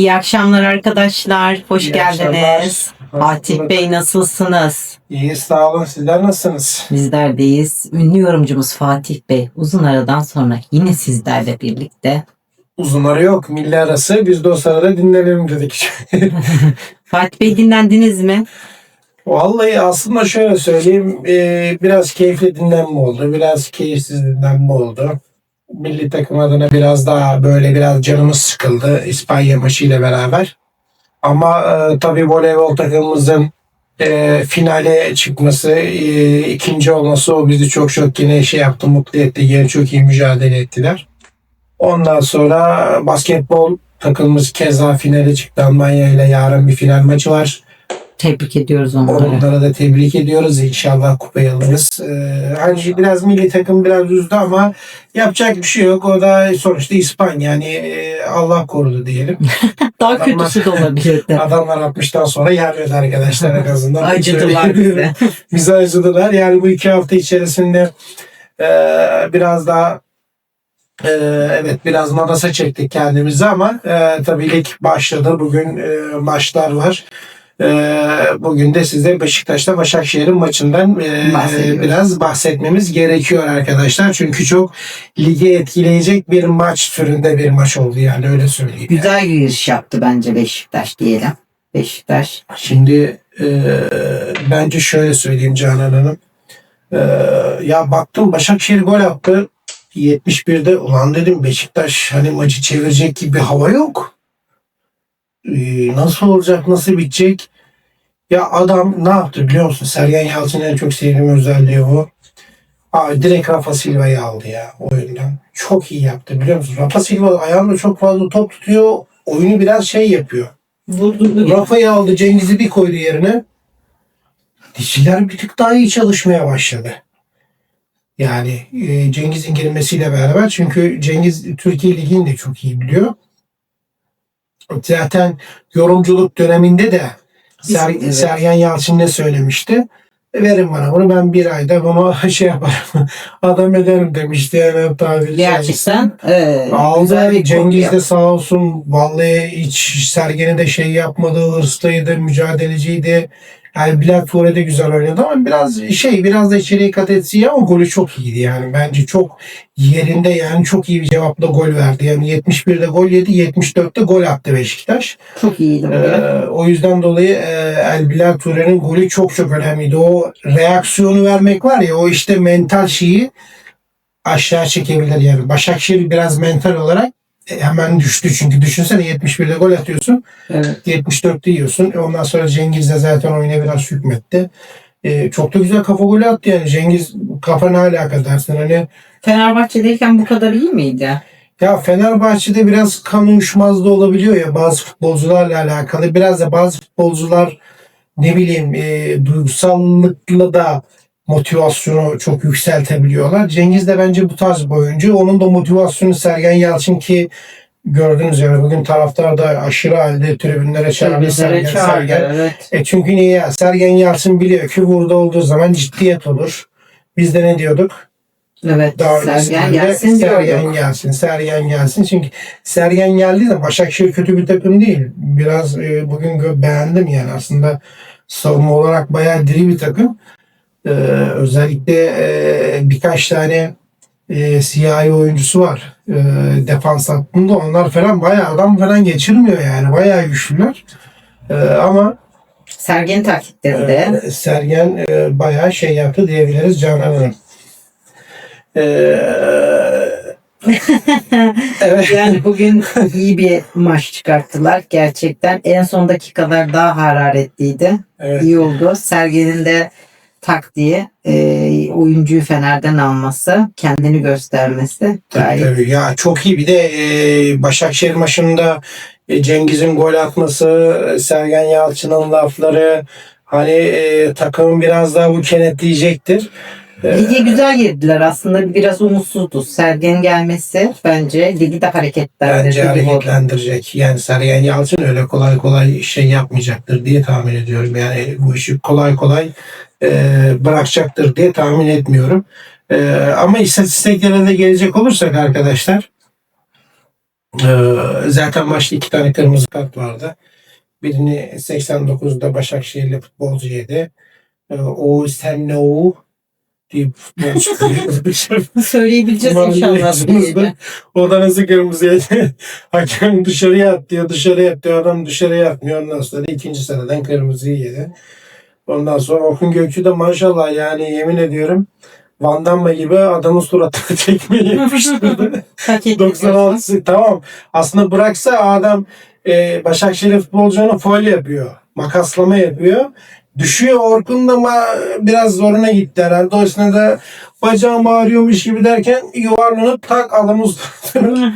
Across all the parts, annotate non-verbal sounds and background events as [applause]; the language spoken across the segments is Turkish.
İyi akşamlar arkadaşlar. Hoş İyi geldiniz. akşamlar. Fatih. Bey nasılsınız? İyi sağ olun. Sizler nasılsınız? Bizlerdeyiz. Ünlü yorumcumuz Fatih Bey uzun aradan sonra yine sizlerle birlikte. Uzun ara yok. Milli arası. Biz de o sırada dinlenelim dedik. [laughs] Fatih Bey dinlendiniz mi? Vallahi aslında şöyle söyleyeyim. e, biraz keyifli dinlenme oldu. Biraz keyifsiz dinlenme oldu. Milli takım adına biraz daha böyle biraz canımız sıkıldı. İspanya maçıyla beraber. Ama e, tabii voleybol takımımızın e, finale çıkması, e, ikinci olması o bizi çok çok yine şey yaptı, mutlu etti. Yine çok iyi mücadele ettiler. Ondan sonra basketbol takımımız keza finale çıktı. Almanya ile yarın bir final maçı var. Tebrik ediyoruz onları. Onlara da tebrik ediyoruz. İnşallah kupayı alırız. Ee, hani biraz milli takım biraz üzdü ama yapacak bir şey yok. O da sonuçta İspanya. Yani e, Allah korudu diyelim. [laughs] Daha kötüsü de olabilirdi. Adamlar 60'tan sonra yerledi arkadaşlar en azından. [laughs] Acıdılar bize. [laughs] Bize acıdılar. Yani bu iki hafta içerisinde e, biraz daha e, evet biraz nadasa çektik kendimizi ama e, tabii lig başladı. Bugün e, maçlar var. E, bugün de size Beşiktaş'ta Başakşehir'in maçından e, biraz bahsetmemiz gerekiyor arkadaşlar. Çünkü çok ligi etkileyecek bir maç türünde bir maç oldu yani öyle söyleyeyim. Güzel giriş yaptı bence Beşiktaş diyelim. Beşiktaş. Şimdi e, bence şöyle söyleyeyim Canan Hanım. E, ya baktım Başakşehir gol attı. 71'de ulan dedim Beşiktaş hani maçı çevirecek gibi bir hava yok. E, nasıl olacak nasıl bitecek? Ya adam ne yaptı biliyor musun? Sergen Yalçın'ın en çok sevdiğim özelliği bu. Abi direkt Rafa Silva'yı aldı ya oyundan. Çok iyi yaptı biliyor musun? Rafa Silva ayağında çok fazla top tutuyor. Oyunu biraz şey yapıyor. Rafa'yı aldı Cengiz'i bir koydu yerine. Dişiler bir tık daha iyi çalışmaya başladı. Yani e, Cengiz'in girmesiyle beraber çünkü Cengiz Türkiye Ligi'ni de çok iyi biliyor. Zaten yorumculuk döneminde de Ser, Evet. Sergen Yalçın ne söylemişti? Verin bana bunu ben bir ayda bunu [laughs] şey yaparım. Adam ederim demişti yani tabiri. Gerçekten e, güzel Aldı Cengiz de sağ olsun vallahi hiç Sergen'e de şey yapmadı hırslıydı mücadeleciydi. Yani Bilal Ture de güzel oynadı ama biraz şey biraz da içeriye kat etsi ama golü çok iyiydi yani bence çok yerinde yani çok iyi bir cevapla gol verdi. Yani 71'de gol yedi 74'te gol attı Beşiktaş. Çok iyiydi. Ee, o yüzden dolayı e, El Bilal Ture'nin golü çok çok önemliydi. O reaksiyonu vermek var ya o işte mental şeyi aşağı çekebilir yani. Başakşehir biraz mental olarak hemen düştü çünkü düşünsene 71'de gol atıyorsun Evet. 74'te yiyorsun. E, ondan sonra Cengiz de zaten oyuna biraz hükmetti. E, çok da güzel kafa golü attı yani. Cengiz kafa ne alaka dersin hani Fenerbahçe'deyken bu kadar iyi miydi? Ya Fenerbahçe'de biraz kan uyuşmazlığı olabiliyor ya bazı futbolcularla alakalı. Biraz da bazı futbolcular ne bileyim e, duygusallıkla da motivasyonu çok yükseltebiliyorlar. Cengiz de bence bu tarz bir oyuncu. Onun da motivasyonu Sergen Yalçın ki gördünüz yani bugün taraftar da aşırı halde tribünlere çağırdı Sergen. Sergen. Evet. E çünkü niye ya? Sergen Yalçın biliyor ki burada olduğu zaman ciddiyet olur. Biz de ne diyorduk? Evet. Daha Sergen gelsin Sergen diyorduk. gelsin, Sergen gelsin. Çünkü Sergen geldi de Başakşehir kötü bir takım değil. Biraz e, bugün beğendim yani aslında savunma olarak bayağı diri bir takım. E, özellikle e, birkaç tane e, siyahi oyuncusu var e, defans hattında. Onlar falan bayağı adam falan geçirmiyor yani. Bayağı güçlüler. E, ama Sergen takiplerinde. ee, Sergen e, bayağı şey yaptı diyebiliriz Canan Hanım. Ee, [laughs] evet. Yani [laughs] bugün iyi bir maç çıkarttılar. Gerçekten en son dakikalar daha hararetliydi. evet. İyi oldu. Sergen'in de taktiği, e, oyuncuyu Fener'den alması, kendini göstermesi gayet Tabii ya çok iyi bir de e, Başakşehir maçında e, Cengiz'in gol atması, Sergen Yalçın'ın lafları hani e, takımın biraz daha bu kenetleyecektir. Lige güzel girdiler aslında biraz umutsuzdu. Sergen gelmesi bence ligi de hareketlendirdi. Bence hareketlendirecek. Yani Sergen Yalçın öyle kolay kolay şey yapmayacaktır diye tahmin ediyorum. Yani bu işi kolay kolay e, bırakacaktır diye tahmin etmiyorum. E, ama istatistiklere de gelecek olursak arkadaşlar Ee, zaten maçta iki tane kırmızı kart vardı. Birini 89'da Başakşehirli futbolcu yedi. Ee, o sen ne o diye. [laughs] Söyleyebileceğiz inşallah. hızlı. O da nasıl kırmızı yedi? [laughs] Hakem dışarıya at diyor, dışarıya at diyor. Adam dışarıya atmıyor. Ondan sonra ikinci sıradan kırmızıyı yedi. Ondan sonra Orkun Gökçü de maşallah yani yemin ediyorum Van Damme gibi adamın suratına [laughs] tekmeyi yapıştırdı. Hak ediyorsun. 96'sı tamam. Aslında bıraksa adam e, Başakşehir futbolcunu foul yapıyor. Makaslama yapıyor. Düşüyor Orkun da ma- biraz zoruna gitti herhalde. O esnada bacağım ağrıyormuş gibi derken yuvarlanıp tak adamın suratına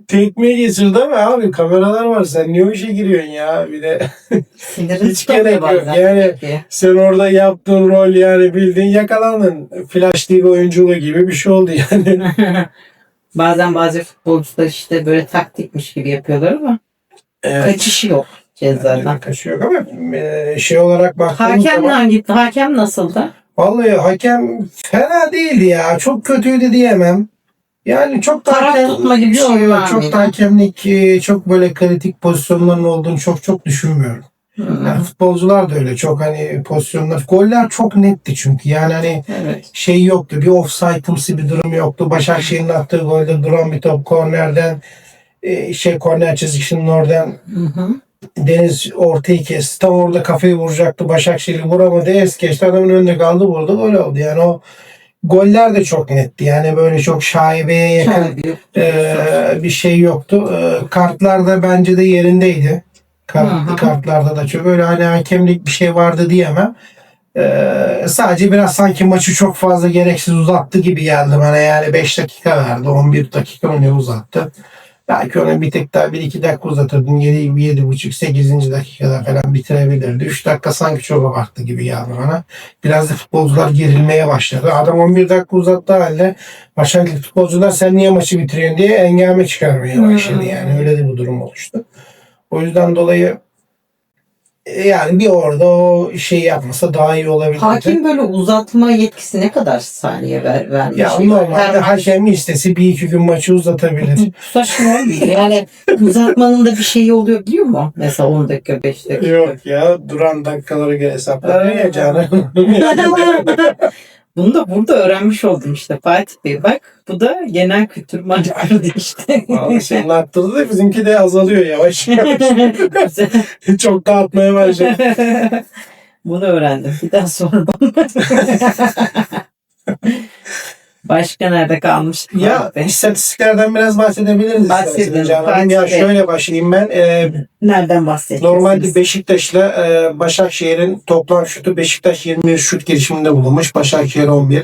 [laughs] tekmeyi geçirdi ama abi kameralar var. Sen niye o işe giriyorsun ya? Bir de Sinirin Hiç gerek yok. Yani- Peki. sen orada yaptığın rol yani bildiğin yakalandın. Flash TV oyunculuğu gibi bir şey oldu yani. [laughs] Bazen bazı futbolcular işte böyle taktikmiş gibi yapıyorlar ama Evet. kaçışı yok cezadan. Kaçı yok ama e, şey olarak baktığımız Hakem zaman hangi? Hakem nasıldı? vallahi hakem fena değildi ya. Çok kötüydü diyemem. Yani çok da hakem- tutma gibi bir Yok, şey yok, var Çok da hakemlik e, çok böyle kritik pozisyonların olduğunu çok çok düşünmüyorum. Yani futbolcular da öyle çok hani pozisyonlar. Goller çok netti çünkü yani hani Evet. şey yoktu. Bir offside'ımsı bir durum yoktu. Başakşehir'in attığı golde duran bir top kornerden e, şey korner çizgisinin oradan Hı hı. Deniz ortayı kesti. Tam orada kafayı vuracaktı. Başakşehir vuramadı. Es geçti. Adamın önünde kaldı vurdu. Gol oldu. Yani o goller de çok netti. Yani böyle çok şaibeye yakın e, bir şey yoktu. E, kartlar da bence de yerindeydi. Kart, kartlarda da çok öyle hani hakemlik bir şey vardı diyemem. E, sadece biraz sanki maçı çok fazla gereksiz uzattı gibi geldi bana. Yani 5 dakika verdi. 11 dakika mı ne uzattı. Belki onu bir tek daha 1-2 dakika uzatırdın. 7, 7,5 8. dakikada falan bitirebilirdi. 3 dakika sanki çok abarttı gibi geldi bana. Biraz da futbolcular gerilmeye başladı. Adam 11 dakika uzattığı halde Başakşehir futbolcular sen niye maçı bitiriyorsun diye engame çıkarmaya başladı. Hmm. Yani öyle de bir durum oluştu. O yüzden dolayı yani bir orada o şeyi yapmasa daha iyi olabilirdi. Hakim böyle uzatma yetkisi ne kadar saniye ver, vermiş? ya normalde hakem istesi bir iki gün maçı uzatabilir. Saçma olmuyor. Yani uzatmanın da bir şeyi oluyor biliyor musun? Mesela 10 dakika 5 dakika. Yok ya duran dakikaları göre hesaplanıyor ya canım. [laughs] Bunu da burada öğrenmiş oldum işte Fatih Bey. Bak bu da genel kültür maçları işte. Vallahi senin arttırdı da bizimki de azalıyor yavaş yavaş. [laughs] Çok dağıtmaya başladı. Bunu öğrendim. Bir daha sormam. [laughs] Başka nerede kalmıştık? Ya istatistiklerden biraz bahsedebiliriz. Bahsedelim. canım. Ya Bahsedelim. şöyle başlayayım ben. Ee, Nereden bahsedeceksiniz? Normalde Beşiktaş'la e, Başakşehir'in toplam şutu Beşiktaş 21 şut girişiminde bulunmuş. Başakşehir 11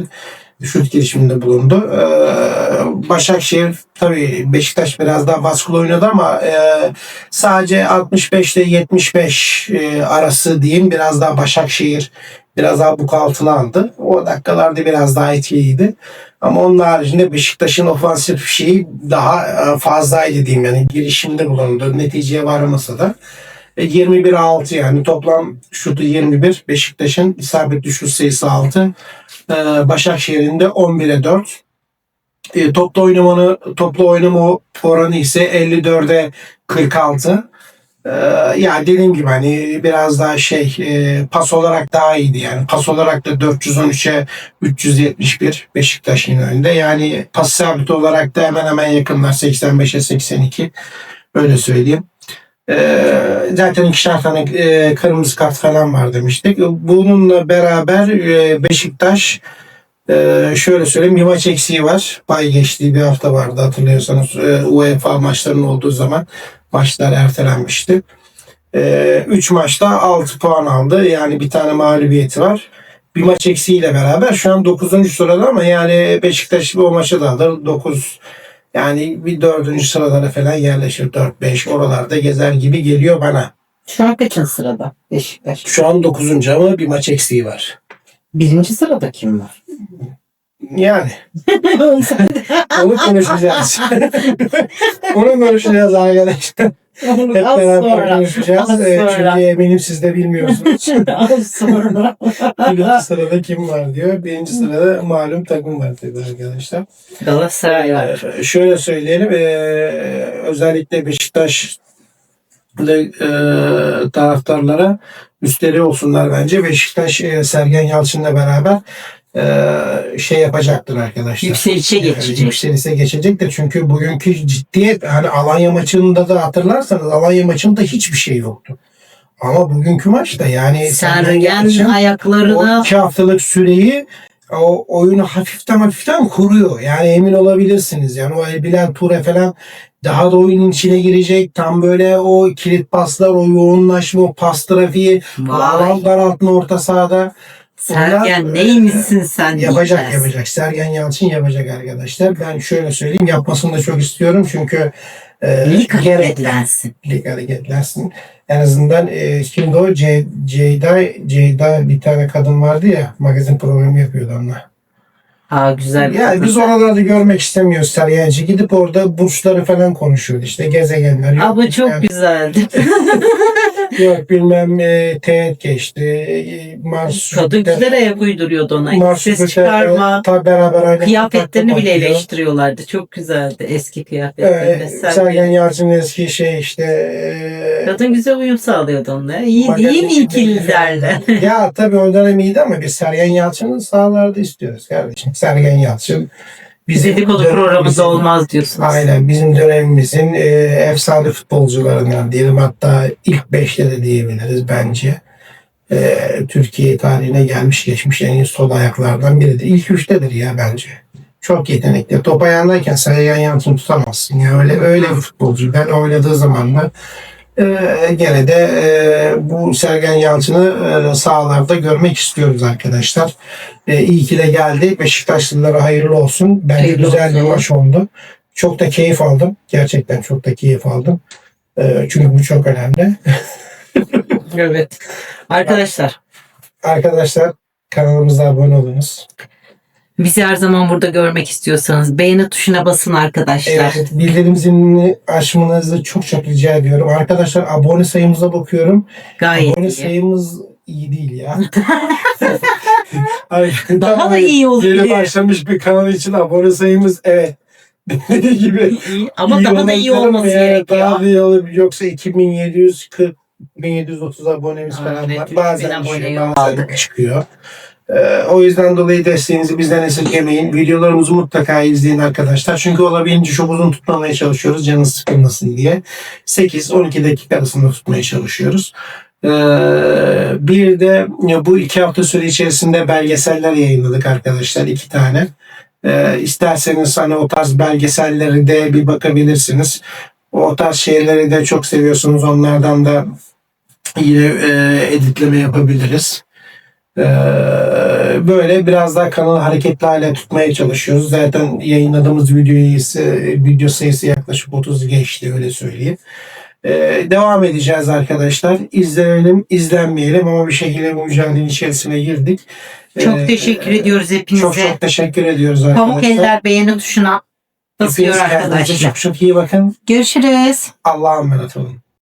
şut girişiminde bulundu. E, Başakşehir tabii Beşiktaş biraz daha baskılı oynadı ama e, sadece 65 ile 75 e, arası diyeyim biraz daha Başakşehir biraz daha bu altına aldı. O dakikalarda biraz daha etkiliydi. Ama onun haricinde Beşiktaş'ın ofansif şeyi daha e, fazlaydı diyeyim yani girişimde bulundu. Neticeye varmasa da. E, 21-6 yani toplam şutu 21. Beşiktaş'ın isabetli şut sayısı 6. E, Başakşehir'in de 11'e 4. E, toplu oynamanı toplu oynama oranı ise 54'e 46. Ee, ya dediğim gibi hani biraz daha şey e, pas olarak daha iyiydi yani pas olarak da 413'e 371 Beşiktaş yine önde yani pas sabit olarak da hemen hemen yakınlar 85'e 82 öyle söyleyeyim. Ee, zaten ikişer tane e, kırmızı kart falan var demiştik. Bununla beraber e, Beşiktaş e, şöyle söyleyeyim bir maç eksiği var. Bay geçtiği bir hafta vardı hatırlıyorsanız e, UEFA maçlarının olduğu zaman maçlar ertelenmişti. 3 maçta 6 puan aldı. Yani bir tane mağlubiyeti var. Bir maç eksiğiyle beraber şu an 9. sırada ama yani Beşiktaş o maçı da alır. 9 yani bir 4. sıralara falan yerleşir. 4-5 oralarda gezer gibi geliyor bana. Şu an kaçıncı sırada Beşiktaş? Şu an 9. ama bir maç eksiği var. Birinci sırada kim var? Yani onu konuşacağız. [laughs] onu konuşacağız arkadaşlar. Hep Az beraber sonra. konuşacağız. Az Ee, sonra. Çünkü eminim siz de bilmiyorsunuz. [laughs] Az sonra. Birinci sırada kim var diyor. Birinci sırada malum takım var tabii arkadaşlar. Galatasaray var. Ee, şöyle söyleyelim. ee, özellikle Beşiktaş e, taraftarlara üstleri olsunlar bence. Beşiktaş e, Sergen Yalçın'la beraber şey yapacaktır arkadaşlar. Yükselişe geçecek. Yükselişe geçecektir. Çünkü bugünkü ciddiyet hani Alanya maçında da hatırlarsanız Alanya maçında hiçbir şey yoktu. Ama bugünkü maçta yani Sergen Yalçın- o iki haftalık süreyi o oyunu hafiften hafiften kuruyor. Yani emin olabilirsiniz. Yani o Bilal Ture falan daha da oyunun içine girecek. Tam böyle o kilit paslar, o yoğunlaşma, o pas trafiği, daraltma orta sahada. Sergen Onlar, neymişsin sen Yapacak diyeceğiz. yapacak. Sergen Yalçın yapacak arkadaşlar. Ben şöyle söyleyeyim yapmasını da çok istiyorum. Çünkü e, Lig hareketlensin. lig hareketlensin. En azından e, şimdi o Ce- Ceyda, Ceyda bir tane kadın vardı ya magazin programı yapıyordu onunla. Ha güzel. Yani biz oralarda görmek istemiyoruz Sergenci. Gidip orada burçları falan konuşuyordu işte gezegenler. Yok, Ama çok bilmem- güzeldi. [laughs] Yok bilmem e, teğet geçti. E, Mars Kadın güzel ayak uyduruyordu ona. Mars Ses çıkarma. e, beraber aynı Kıyafetlerini bile bakıyor. eleştiriyorlardı. Çok güzeldi eski kıyafetlerini. Ee, Sergen. Eski şey işte e, Kadın güzel uyum sağlıyordu onunla. İyi değil mi ikililerle? ya tabii o dönem iyiydi ama biz Sergen Yalçın'ı sahalarda istiyoruz kardeşim. Sergen Yalçın bizim Dedikodu programında olmaz diyorsunuz. Aynen bizim dönemimizin e, efsane futbolcularından diyelim hatta ilk beşte de diyebiliriz bence. E, Türkiye tarihine gelmiş geçmiş en iyi sol ayaklardan biridir. İlk üçtedir ya bence. Çok yetenekli. Top ayağındayken Sergen Yalçın tutamazsın. Ya öyle öyle bir futbolcu. Ben oynadığı zaman da e, gene de e, bu Sergen Yalçın'ı e, sahalarda görmek istiyoruz arkadaşlar. E, iyi ki de geldi. Beşiktaşlılara hayırlı olsun. Bence Hayırlı güzel bir olsun. maç oldu. Çok da keyif aldım. Gerçekten çok da keyif aldım. E, çünkü bu çok önemli. [laughs] Evet. Arkadaşlar Arkadaşlar kanalımıza abone olunuz. Bizi her zaman burada görmek istiyorsanız beğeni tuşuna basın arkadaşlar. Evet, bildirim zilini açmanızı çok çok rica ediyorum. Arkadaşlar abone sayımıza bakıyorum. Gayet abone iyi. sayımız iyi değil ya. [laughs] Ay, Daha da iyi olur Yeni başlamış bir kanal için abone sayımız evet. [laughs] Dediği gibi. İyi, Ama daha da iyi olması yani gerekiyor. Daha da iyi olabilir. Yoksa 2740 1730 abonemiz Aa, falan var. 3000 Bazen düşüyor, bazen aldık. çıkıyor. Ee, o yüzden dolayı desteğinizi bizden esirgemeyin. Videolarımızı mutlaka izleyin arkadaşlar. Çünkü olabildiğince çok uzun tutmamaya çalışıyoruz. Canınız sıkılmasın diye. 8-12 dakika arasında tutmaya çalışıyoruz. Ee, bir de bu iki hafta süre içerisinde belgeseller yayınladık arkadaşlar. iki tane. Ee, isterseniz hani o tarz belgeselleri de bir bakabilirsiniz. O tarz şeyleri de çok seviyorsunuz. Onlardan da yine e, editleme yapabiliriz. Ee, böyle biraz daha kanalı hareketli hale tutmaya çalışıyoruz. Zaten yayınladığımız video sayısı, video sayısı yaklaşık 30 geçti öyle söyleyeyim. Ee, devam edeceğiz arkadaşlar. İzleyelim, izlenmeyelim ama bir şekilde bu mücadelenin içerisine girdik. Çok Ee, teşekkür ediyoruz hepinize. Çok çok teşekkür ediyoruz arkadaşlar. Pamuk eller beğeni tuşuna basıyor Hepiniz arkadaşlar. çok çok iyi bakın. Görüşürüz. Allah'a emanet olun.